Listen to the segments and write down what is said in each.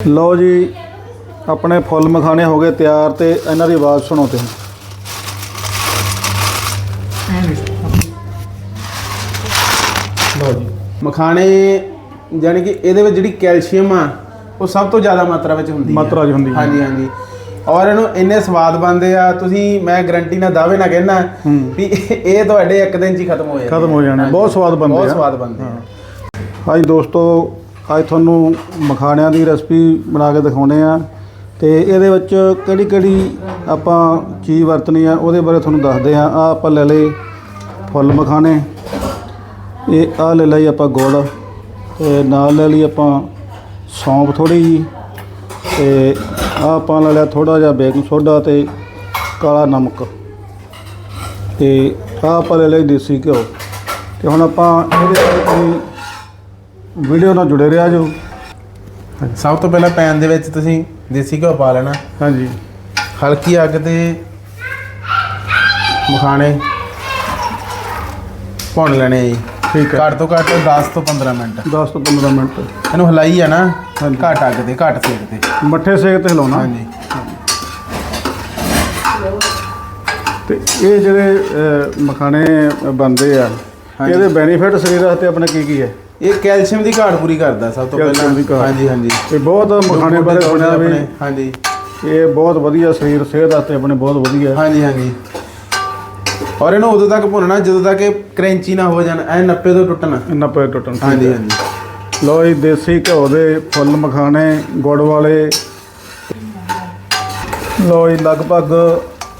ਲਓ ਜੀ ਆਪਣੇ ਫੁੱਲ ਮਖਾਣੇ ਹੋ ਗਏ ਤਿਆਰ ਤੇ ਇਹਨਾਂ ਦੀ ਆਵਾਜ਼ ਸੁਣੋ ਤੇ ਲਓ ਜੀ ਮਖਾਣੇ ਯਾਨੀ ਕਿ ਇਹਦੇ ਵਿੱਚ ਜਿਹੜੀ ਕੈਲਸ਼ੀਅਮ ਆ ਉਹ ਸਭ ਤੋਂ ਜ਼ਿਆਦਾ ਮਾਤਰਾ ਵਿੱਚ ਹੁੰਦੀ ਹੈ ਮਾਤਰਾ 'ਚ ਹੁੰਦੀ ਹੈ। ਹਾਂਜੀ ਹਾਂਜੀ। ਔਰ ਇਹਨੂੰ ਇੰਨੇ ਸਵਾਦ ਬਣਦੇ ਆ ਤੁਸੀਂ ਮੈਂ ਗਰੰਟੀ ਨਾਲ ਦਾਅਵੇ ਨਾਲ ਕਹਿਣਾ ਹੂੰ। ਵੀ ਇਹ ਤੁਹਾਡੇ ਇੱਕ ਦਿਨ 'ਚ ਹੀ ਖਤਮ ਹੋ ਜਾਣਗੇ ਖਤਮ ਹੋ ਜਾਣੇ। ਬਹੁਤ ਸਵਾਦ ਬਣਦੇ ਬਹੁਤ ਆ। ਸਵਾਦ ਬਣਦੇ ਆ। ਹਾਂਜੀ ਦੋਸਤੋ ਅੱਜ ਤੁਹਾਨੂੰ ਮਖਾਣਿਆਂ ਦੀ ਰੈਸਪੀ ਬਣਾ ਕੇ ਦਿਖਾਉਣੇ ਆ। ਤੇ ਇਹਦੇ ਵਿੱਚ ਕਿਹੜੀ ਕਿਹੜੀ ਆਪਾਂ ਚੀਜ਼ ਵਰਤਣੀ ਆ, ਉਹਦੇ ਬਾਰੇ ਤੁਹਾਨੂੰ ਦੱਸਦੇ ਆ। ਆ ਆਪਾਂ ਲੈ ਲਏ ਫੁੱਲ ਮਖਾਣੇ। ਇਹ ਆ ਲੈ ਲਈ ਆਪਾਂ ਗੁੜ। ਤੇ ਨਾਲ ਲੈ ਲਈ ਆਪਾਂ ਸੌਂਫ ਥੋੜੀ ਜੀ। ਤੇ ਆ ਆਪਾਂ ਲੈ ਲਿਆ ਥੋੜਾ ਜਿਹਾ ਬੇਕਿੰਗ ਸੋਡਾ ਤੇ ਕਾਲਾ ਨਮਕ। ਤੇ ਆ ਆਪਾਂ ਲੈ ਲਈ ਦੇਸੀ ਘਿਓ। ਤੇ ਹੁਣ ਆਪਾਂ ਇਹਦੇ ਵਿੱਚ ਵੀਡੀਓ ਨਾਲ ਜੁੜੇ ਰਿਹਾ ਜੋ। ਸਭ ਤੋਂ ਪਹਿਲਾਂ ਪੈਨ ਦੇ ਵਿੱਚ ਤੁਸੀਂ ਦੇਸੀ ਘਿਓ ਪਾ ਲੈਣਾ। ਹਾਂਜੀ। ਹਲਕੀ ਅੱਗ ਤੇ ਮਖਾਣੇ ਭੁੰਨ ਲੈਣੇ ਜੀ। ਠੀਕ ਹੈ। ਘੱਟ ਤੋਂ ਘੱਟ 10 ਤੋਂ 15 ਮਿੰਟ। 10 ਤੋਂ 15 ਮਿੰਟ। ਇਹਨੂੰ ਹਲਾਈ ਆ ਨਾ। ਘੱਟ ਅੱਗ ਤੇ ਘੱਟ ਸੇਕ ਤੇ। ਮੱਠੇ ਸੇਕ ਤੇ ਹਿਲਾਉਣਾ। ਹਾਂਜੀ। ਤੇ ਇਹ ਜਿਹੜੇ ਮਖਾਣੇ ਬਣਦੇ ਆ। ਇਹਦੇ ਬੈਨੀਫਿਟ ਸਰੀਰ ਵਾਸਤੇ ਆਪਣੇ ਕੀ ਕੀ ਹੈ? ਇਹ ਕੈਲਸ਼ੀਅਮ ਦੀ ਘਾਟ ਪੂਰੀ ਕਰਦਾ ਸਭ ਤੋਂ ਕੈਲਸ਼ੀਅਮ ਦੀ ਪਹਿਲਾਂ ਘਾਟ। ਹਾਂਜੀ ਹਾਂਜੀ। ਇਹ ਬਹੁਤ ਮਖਾਣੇ ਬਾਰੇ ਸੁਣਿਆ ਵੀ ਆਪਣੇ, ਹਾਂਜੀ। ਇਹ ਬਹੁਤ ਵਧੀਆ ਸਰੀਰ ਸਿਹਤ ਵਾਸਤੇ ਆਪਣੇ ਬਹੁਤ ਵਧੀਆ। ਹਾਂਜੀ ਹਾਂਜੀ। ਔਰ ਇਹਨੂੰ ਉਦੋਂ ਤੱਕ ਭੁੰਨਣਾ ਜਦੋਂ ਤੱਕ ਇਹ ਕਰੰਚੀ ਨਾ ਹੋ ਜਾਣ ਐ ਨੱਪੇ ਤੋਂ ਟੁੱਟਣਾ। ਇੰਨਾ ਪੈ ਟੁੱਟਣ ਠੀਕ ਹਾਂਜੀ ਹੈ। ਹਾਂਜੀ। ਲਓ ਜੀ ਦੇਸੀ ਘਿਓ ਦੇ ਫੁੱਲ ਮਖਾਣੇ ਗੁੜ ਵਾਲੇ। ਲਓ ਜੀ ਲਗਭਗ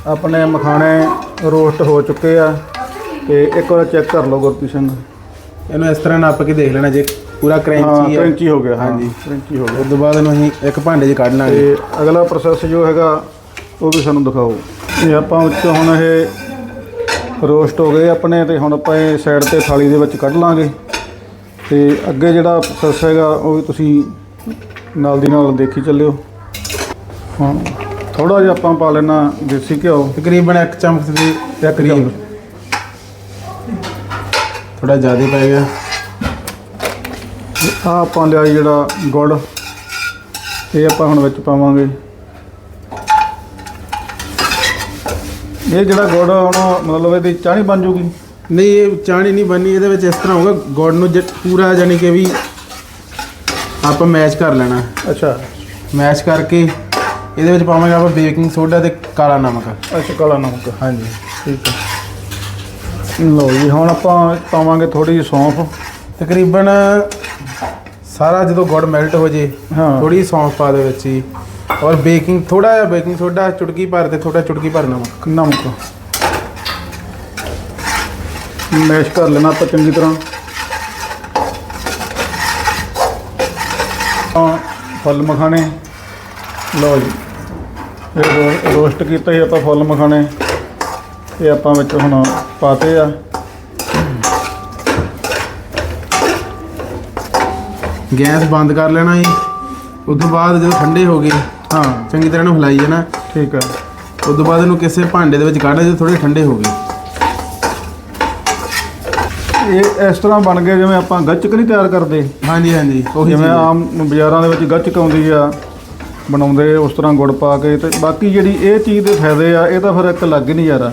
ਆਪਣੇ ਮਖਾਣੇ ਰੋਸਟ ਹੋ ਚੁੱਕੇ ਆ। ਤੇ ਇੱਕ ਵਾਰ ਚੈੱਕ ਕਰ ਲਓ ਗੁਰਕਿਸ਼ਨ ਇਹਨੂੰ ਇਸ ਤਰ੍ਹਾਂ ਨੱਪ ਕੇ ਦੇਖ ਲੈਣਾ ਜੇ ਪੂਰਾ ਹਾਂ ਕਰੰਚੀ ਹੈ ਕਰੰਚੀ ਹੋ ਗਿਆ ਹਾਂਜੀ। ਕਰੰਚੀ ਹੋ ਗਿਆ। ਉਸ ਤੋਂ ਬਾਅਦ ਇਹਨੂੰ ਅਸੀਂ ਇੱਕ ਭਾਂਡੇ 'ਚ ਕੱਢ ਲਾਂਗੇ। ਤੇ ਅਗਲਾ ਪ੍ਰੋਸੈਸ ਜੋ ਹੈਗਾ ਉਹ ਵੀ ਸਾਨੂੰ ਦਿਖਾਓ। ਇਹ ਆਪਾਂ ਉੱਚ ਹੁਣ ਇਹ ਰੋਸਟ ਹੋ ਗਏ ਆਪਣੇ ਤੇ ਹੁਣ ਆਪਾਂ ਇਹ ਸਾਈਡ ਤੇ ਥਾਲੀ ਦੇ ਵਿੱਚ ਕੱਢ ਲਾਂਗੇ। ਤੇ ਅੱਗੇ ਜਿਹੜਾ ਪ੍ਰੋਸੈਸ ਹੈਗਾ ਉਹ ਵੀ ਤੁਸੀਂ ਨਾਲ ਦੀ ਨਾਲ ਦੇਖੀ ਚੱਲਿਓ। ਹਾਂ ਥੋੜਾ ਜਿਹਾ ਆਪਾਂ ਪਾ ਲੈਣਾ ਦੇਸੀ ਘਿਓ। ਤਕਰੀਬਨ ਇੱਕ ਚਮਚ ਦੇ ਇੱਕ ਕਰੀਬ ਥੋੜਾ ਜ਼ਿਆਦਾ ਪੈ ਗਿਆ। ਆ ਆਪਾਂ ਲਿਆ ਜਿਹੜਾ ਗੁੜ ਇਹ ਆਪਾਂ ਹੁਣ ਵਿੱਚ ਪਾਵਾਂਗੇ। ਇਹ ਜਿਹੜਾ ਗੁੜ ਹੁਣ ਮਤਲਬ ਇਹਦੀ ਨਹੀਂ ਬਣ ਜੂਗੀ? ਨਹੀਂ ਇਹ ਚਾਣੀ ਨਹੀਂ ਬਣਨੀ। ਇਹਦੇ ਵਿੱਚ ਇਸ ਤਰ੍ਹਾਂ ਹੋਊਗਾ ਗੁੜ ਨੂੰ ਜ- ਪੂਰਾ ਯਾਨੀ ਕਿ ਵੀ ਆਪਾਂ ਮੈਚ ਕਰ ਲੈਣਾ। ਅੱਛਾ। ਮੈਸ਼ ਕਰਕੇ ਇਹਦੇ ਵਿੱਚ ਪਾਵਾਂਗੇ ਆਪਾਂ ਬੇਕਿੰਗ ਸੋਡਾ ਤੇ ਕਾਲਾ ਨਮਕ। ਅੱਛਾ ਕਾਲਾ ਨਮਕ। ਹਾਂਜੀ। ਠੀਕ ਹੈ। ਲਓ ਜੀ ਹੁਣ ਆਪਾਂ ਪਾਵਾਂਗੇ ਥੋੜੀ ਜਿਹੀ ਸੌਂਫ। ਤਕਰੀਬਨ ਸਾਰਾ ਜਦੋਂ ਗੁੜ ਮੈਲਟ ਹੋ ਜੇ ਹਾਂ। ਥੋੜੀ ਸੌਂਫ ਪਾ ਦੇ ਵਿੱਚ ਹੀ ਔਰ ਬੇਕਿੰਗ ਥੋੜਾ ਜਿਹਾ ਬੇਕਿੰਗ ਸੋਡਾ ਚੁਟਕੀ ਭਰ ਤੇ ਥੋੜਾ ਚੁਟਕੀ ਭਰ ਨਮਕ ਨਮਕ। ਮੈਸ਼ ਕਰ ਲੈਣਾ ਆਪਾਂ ਚੰਗੀ ਤਰ੍ਹਾਂ। ਆ ਫੁੱਲ ਮਖਾਣੇ। ਲਓ ਜੀ ਇਹ ਰੋ- ਰੋਸਟ ਕੀਤਾ ਸੀ ਆਪਾਂ ਫੁੱਲ ਮਖਾਣੇ। ਇਹ ਆਪਾਂ ਵਿੱਚ ਹੁਣ ਪਾਤੇ ਆ। ਗੈਸ ਬੰਦ ਕਰ ਲੈਣਾ ਜੀ। ਉਸ ਤੋਂ ਬਾਅਦ ਜਦੋਂ ਠੰਡੇ ਹੋ ਗਏ ਹਾਂ ਚੰਗੀ ਤਰ੍ਹਾਂ ਇਹਨੂੰ ਹਿਲਾਈ ਜਾਣਾ। ਠੀਕ ਹੈ ਉਸ ਤੋਂ ਬਾਅਦ ਇਹਨੂੰ ਕਿਸੇ ਭਾਂਡੇ ਦੇ ਵਿੱਚ ਕੱਢ ਜਦੋਂ ਥੋੜੇ ਠੰਡੇ ਹੋ ਗਏ। ਇਹ ਇਸ ਤਰ੍ਹਾਂ ਬਣ ਗਏ ਜਿਵੇਂ ਆਪਾਂ ਗੱਚਕ ਨਹੀਂ ਤਿਆਰ ਕਰਦੇ। ਹਾਂਜੀ ਹਾਂਜੀ ਉਹੀ ਜਿਵੇਂ। ਆਮ ਬਾਜ਼ਾਰਾਂ ਦੇ ਵਿੱਚ ਗੱਚਕ ਆਉਂਦੀ ਆ ਬਣਾਉਂਦੇ ਉਸ ਤਰ੍ਹਾਂ ਗੁੜ ਪਾ ਕੇ ਤੇ ਬਾਕੀ ਜਿਹੜੀ ਇਹ ਚੀਜ਼ ਦੇ ਫਾਇਦੇ ਆ ਇਹ ਤਾਂ ਫਿਰ ਇੱਕ ਲੱਗ ਹੀ ਨਹੀਂ ਯਾਰਾ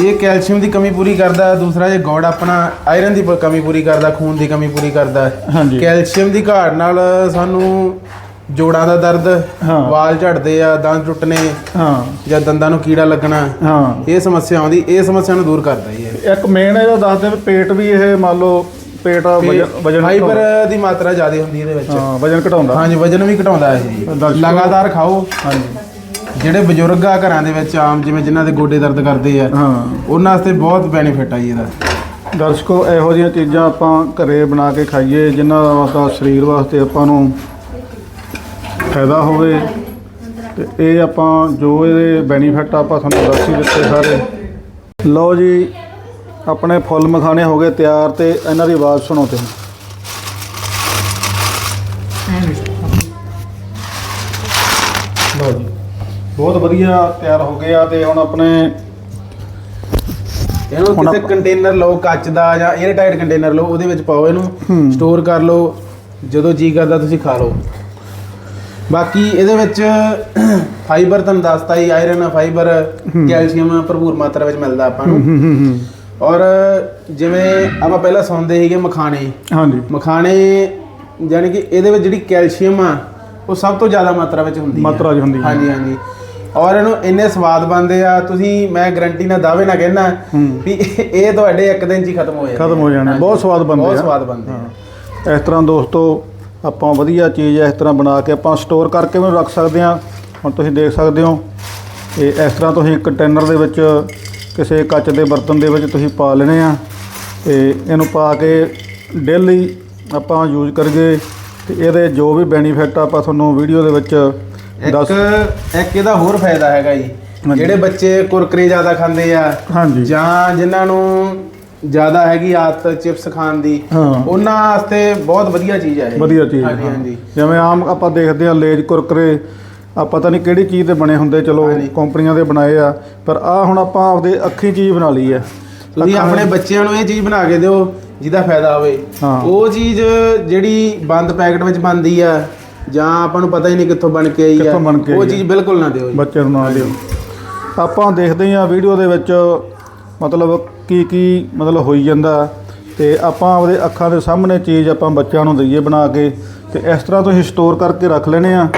ਇਹ ਕੈਲਸ਼ੀਅਮ ਦੀ ਕਮੀ ਪੂਰੀ ਕਰਦਾ ਹੈ ਦੂਸਰਾ ਇਹ ਗੁੜ ਆਪਣਾ ਆਇਰਨ ਦੀ ਪ- ਕਮੀ ਪੂਰੀ ਕਰਦਾ ਖੂਨ ਦੀ ਕਮੀ ਪੂਰੀ ਕਰਦਾ। ਹੈ ਹਾਂਜੀ। ਕੈਲਸ਼ੀਅਮ ਦੀ ਘਾਟ ਨਾਲ ਸਾਨੂੰ ਜੋੜਾਂ ਦਾ ਦਰਦ ਹਾਂ। ਵਾਲ ਝੜਦੇ ਆ ਦੰਦ ਟੁੱਟਣੇ ਹਾਂ। ਜਾਂ ਦੰਦਾਂ ਨੂੰ ਕੀੜਾ ਲੱਗਣਾ ਹਾਂ। ਇਹ ਸਮੱਸਿਆ ਆਉਂਦੀ ਇਹ ਸਮੱਸਿਆ ਨੂੰ ਦੂਰ ਕਰਦਾ ਹੀ ਇਹ। ਇੱਕ ਮੇਨ ਇਹਦਾ ਦੱਸਦੇ ਵੀ ਪੇਟ ਵੀ ਇਹ ਮੰਨ ਲਓ ਪੇਟ ਵਜਨ ਵਜਨ ਫਾਈਬਰ ਦੀ ਮਾਤਰਾ ਜ਼ਿਆਦਾ ਹੁੰਦੀ ਇਹਦੇ ਵਿੱਚ। ਹਾਂ ਵਜਨ ਘਟਾਉਂਦਾ। ਹਾਂਜੀ ਵਜਨ ਵੀ ਘਟਾਉਂਦਾ ਇਹ। ਜੀ ਦਰਸ਼ਕੋ- ਲਗਾਤਾਰ ਖਾਓ। ਹਾਂਜੀ। ਜਿਹੜੇ ਬਜ਼ੁਰਗ ਆ ਘਰਾਂ ਦੇ ਵਿੱਚ ਆਮ ਜਿਵੇਂ ਜਿਨ੍ਹਾਂ ਦੇ ਗੋਡੇ ਦਰਦ ਕਰਦੇ ਆ ਹਾਂ। ਉਹਨਾਂ ਵਾਸਤੇ ਬਹੁਤ ਬੈਨੀਫਿਟ ਆ ਜੀ ਇਹਦਾ। ਦਰਸ਼ਕੋ ਇਹੋ ਜਿਹੀਆਂ ਚੀਜ਼ਾਂ ਆਪਾਂ ਘਰੇ ਬਣਾ ਕੇ ਖਾਈਏ ਜਿਨ੍ਹਾਂ ਦਾ ਸਰੀਰ ਵਾਸਤੇ ਆਪਾਂ ਨੂੰ ਫਾਇਦਾ ਹੋਵੇ। ਤੇ ਇਹ ਆਪਾਂ ਜੋ ਇਹਦੇ ਬੈਨੀਫਿਟ ਆਪਾਂ ਤੁਹਾਨੂੰ ਦੱਸ ਹੀ ਦਿੱਤੇ ਸਾਰੇ। ਲਓ ਜੀ ਆਪਣੇ ਫੁੱਲ ਮਖਾਣੇ ਹੋ ਗਏ ਤਿਆਰ ਤੇ ਇਹਨਾਂ ਦੀ ਆਵਾਜ਼ ਸੁਣੋ ਤੇ ਲਓ ਜੀ। ਬਹੁਤ ਵਧੀਆ ਤਿਆਰ ਹੋ ਗਏ ਆ ਤੇ ਹੁਣ ਆਪਣੇ ਇਹਨੂੰ ਹੁਣ ਕਿਸੇ ਆਪਾਂ- ਕੰਟੇਨਰ ਲਓ ਕੱਚ ਦਾ ਜਾਂ 에ਅਰ ਟਾਈਟ ਕੰਟੇਨਰ ਲਓ ਉਹਦੇ ਵਿੱਚ ਪਾਓ ਇਹਨੂੰ। ਸਟੋਰ ਕਰ ਲਓ ਜਦੋਂ ਜੀ ਕਰਦਾ ਤੁਸੀਂ ਖਾ ਲਓ। ਬਾਕੀ ਇਹਦੇ ਵਿੱਚ ਫਾਈਬਰ ਤੁਹਾਨੂੰ ਦੱਸਤਾ ਹੀ ਆਇਰਨ ਫਾਈਬਰ ਕੈਲਸ਼ੀਅਮ ਭਰਪੂਰ ਮਾਤਰਾ ਵਿੱਚ ਮਿਲਦਾ ਆਪਾਂ ਨੂੰ। ਹੂੰ ਹੂੰ ਹੂੰ ਔਰ ਜਿਵੇਂ ਆਪਾਂ ਪਹਿਲਾਂ ਸੁਣਦੇ ਸੀਗੇ ਮਖਾਣੇ। ਹਾਂਜੀ। ਮਖਾਣੇ ਯਾਨੀ ਕਿ ਇਹਦੇ ਵਿੱਚ ਜਿਹੜੀ ਕੈਲਸ਼ੀਅਮ ਆ ਉਹ ਸਭ ਤੋਂ ਜ਼ਿਆਦਾ ਮਾਤਰਾ ਵਿੱਚ ਹੁੰਦੀ ਹੈ ਮਾਤਰਾ 'ਚ ਹੁੰਦੀ ਹੈ। ਹਾਂਜੀ ਹਾਂਜੀ। ਔਰ ਇਹਨੂੰ ਇੰਨੇ ਸਵਾਦ ਬਣਦੇ ਆ ਤੁਸੀਂ ਮੈਂ ਗਰੰਟੀ ਨਾਲ ਦਾਅਵੇ ਨਾਲ ਕਹਿਣਾ ਵੀ ਇਹ- ਤੁਹਾਡੇ ਇੱਕ ਦਿਨ 'ਚ ਹੀ ਖਤਮ ਹੋ ਜਾਣੇ ਖਤਮ ਹੋ ਜਾਣੇ ਬਹੁਤ ਸਵਾਦ ਬਹੁਤ ਆ। ਸਵਾਦ ਬਣਦੇ ਆ। ਇਸ ਤਰ੍ਹਾਂ ਦੋਸਤੋ ਆਪਾਂ ਵਧੀਆ ਚੀਜ਼ ਇਸ ਤਰ੍ਹਾਂ ਬਣਾ ਕੇ ਆਪਾਂ ਸਟੋਰ ਕਰਕੇ ਵੀ ਰੱਖ ਸਕਦੇ ਹਾਂ। ਹੁਣ ਤੁਸੀਂ ਦੇਖ ਸਕਦੇ ਹੋ ਇਹ ਇਸ ਤਰ੍ਹਾਂ ਤੁਸੀਂ ਕੰਟੇਨਰ ਦੇ ਵਿੱਚ ਕਿਸੇ ਕੱਚ ਦੇ ਬਰਤਨ ਦੇ ਵਿੱਚ ਤੁਸੀਂ ਪਾ ਲੈਣੇ ਆ। ਤੇ ਇਹਨੂੰ ਪਾ ਕੇ ਡੇਲੀ ਆਪਾਂ ਯੂਜ਼ ਕਰੀਏ। ਤੇ ਇਹਦੇ ਜੋ ਵੀ ਬੈਨੀਫਿਟ ਆਪਾਂ ਤੁਹਾਨੂੰ ਵੀਡੀਓ ਦੇ ਵਿੱਚ ਦੱਸ ਇੱਕ ਇੱਕ ਇਹਦਾ ਹੋਰ ਫਾਇਦਾ ਹੈਗਾ ਜੀ ਹਾਂਜੀ। ਜਿਹੜੇ ਬੱਚੇ ਕੁਰਕਰੇ ਜ਼ਿਆਦਾ ਖਾਂਦੇ ਆ ਹਾਂਜੀ ਜਾਂ ਜਿਨ੍ਹਾਂ ਨੂੰ ਜ਼ਿਆਦਾ ਹੈਗੀ ਆਦਤ ਚਿਪਸ ਖਾਣ ਦੀ ਹਾਂ। ਉਹਨਾਂ ਵਾਸਤੇ ਬਹੁਤ ਵਧੀਆ ਚੀਜ਼ ਹੈ ਇਹ ਵਧੀਆ ਚੀਜ਼ ਹਾਂਜੀ। ਹਾਂਜੀ ਜਿਵੇਂ ਆਮ ਆਪਾਂ ਦੇਖਦੇ ਆ ਲੇਜ ਕੁਰਕਰੇ ਆ ਪਤਾ ਨਹੀਂ ਕਿਹੜੀ ਚੀਜ਼ ਦੇ ਬਣੇ ਹੁੰਦੇ ਚਲੋ ਹਾਂਜੀ। ਕੰਪਨੀਆਂ ਦੇ ਬਣਾਏ ਆ ਪਰ ਆ ਹੁਣ ਆਪਾਂ ਆਪਦੇ ਅੱਖੀਂ ਚੀਜ਼ ਬਣਾ ਲਈ ਹੈ ਤੁਸੀਂ ਅੱਖਾਂ ਆਪਣੇ ਬੱਚਿਆਂ ਨੂੰ ਇਹ ਚੀਜ਼ ਬਣਾ ਕੇ ਦਿਓ ਜਿਹਦਾ ਫਾਇਦਾ ਹੋਵੇ ਹਾਂ। ਉਹ ਚੀਜ਼ ਜਿਹੜੀ ਬੰਦ ਪੈਕਟ ਵਿੱਚ ਬਣਦੀ ਆ ਜਾਂ ਆਪਾਂ ਨੂੰ ਪਤਾ ਹੀ ਨਹੀਂ ਕਿੱਥੋਂ ਬਣ ਕੇ ਆਈ ਆ। ਕਿੱਥੋਂ ਬਣ ਕੇ ਉਹ ਆਈ। ਚੀਜ਼ ਬਿਲਕੁਲ ਨਾ ਦਿਓ ਜੀ। ਬੱਚੇ ਨੂੰ ਨਾ ਦਿਓ। ਆਪਾਂ ਦੇਖਦੇ ਆ ਵੀਡੀਓ ਦੇ ਵਿੱਚ ਮਤਲਬ ਕੀ ਕੀ ਮਤਲਬ ਹੋਈ ਜਾਂਦਾ ਤੇ ਆਪਾਂ ਆਪਦੇ ਅੱਖਾਂ ਦੇ ਸਾਹਮਣੇ ਚੀਜ਼ ਆਪਾਂ ਬੱਚਿਆਂ ਨੂੰ ਦਈਏ ਬਣਾ ਕੇ ਤੇ ਇਸ ਤਰ੍ਹਾਂ ਤੁਸੀਂ ਸਟੋਰ ਕਰਕੇ ਰੱਖ ਲੈਣੇ ਆ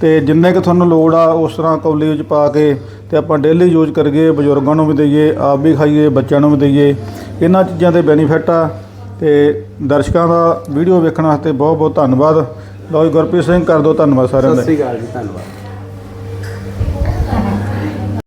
ਤੇ ਜਿੰਨੇ ਕਿ ਤੁਹਾਨੂੰ ਲੋੜ ਆ ਉਸ ਤਰ੍ਹਾਂ ਕੌਲੀ ਵਿੱਚ ਪਾ ਕੇ ਤੇ ਆਪਾਂ ਡੇਲੀ ਯੂਜ਼ ਕਰੀਏ ਬਜ਼ੁਰਗਾਂ ਨੂੰ ਵੀ ਦਈਏ ਆਪ ਵੀ ਖਾਈਏ ਬੱਚਿਆਂ ਨੂੰ ਵੀ ਦਈਏ। ਇਹਨਾਂ ਚੀਜ਼ਾਂ ਦੇ ਬੈਨੀਫਿਟ ਆ ਤੇ ਦਰਸ਼ਕਾਂ ਦਾ ਵੀਡੀਓ ਵੇਖਣ ਵਾਸਤੇ ਬਹੁਤ ਬਹੁਤ ਧੰਨਵਾਦ। ਲਓ ਜੀ ਗੁਰਪ੍ਰੀਤ ਸਿੰਘ ਕਰ ਦਿਓ ਧੰਨਵਾਦ ਸਾਰਿਆਂ ਸਤਿ ਦਾ ਸ੍ਰੀ ਅਕਾਲ ਜੀ ਧੰਨਵਾਦ।